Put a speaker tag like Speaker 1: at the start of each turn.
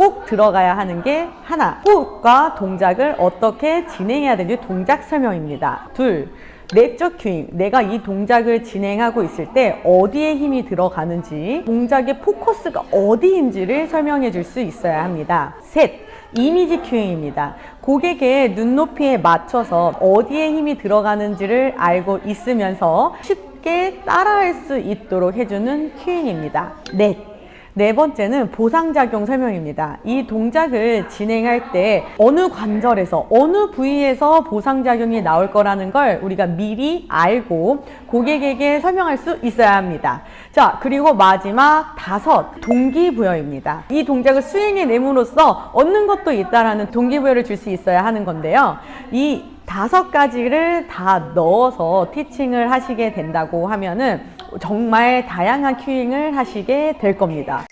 Speaker 1: 꼭 들어가야 하는 게 하나, 호흡과 동작을 어떻게 진행해야 되는지 동작 설명입니다. 둘, 내적 큐잉, 내가 이 동작을 진행하고 있을 때 어디에 힘이 들어가는지, 동작의 포커스가 어디인지를 설명해 줄 수 있어야 합니다. 셋, 이미지 큐잉입니다. 고객의 눈높이에 맞춰서 어디에 힘이 들어가는지를 알고 있으면서 쉽게 따라할 수 있도록 해주는 큐잉입니다. 넷, 네 번째는 보상작용 설명입니다. 이 동작을 진행할 때 어느 관절에서 어느 부위에서 보상작용이 나올 거라는 걸 우리가 미리 알고 고객에게 설명할 수 있어야 합니다. 자, 그리고 마지막 다섯, 동기부여입니다. 이 동작을 수행해 내므로써 얻는 것도 있다라는 동기부여를 줄 수 있어야 하는 건데요. 이 다섯 가지를 다 넣어서 티칭을 하시게 된다고 하면은 정말 다양한 큐잉을 하시게 될 겁니다.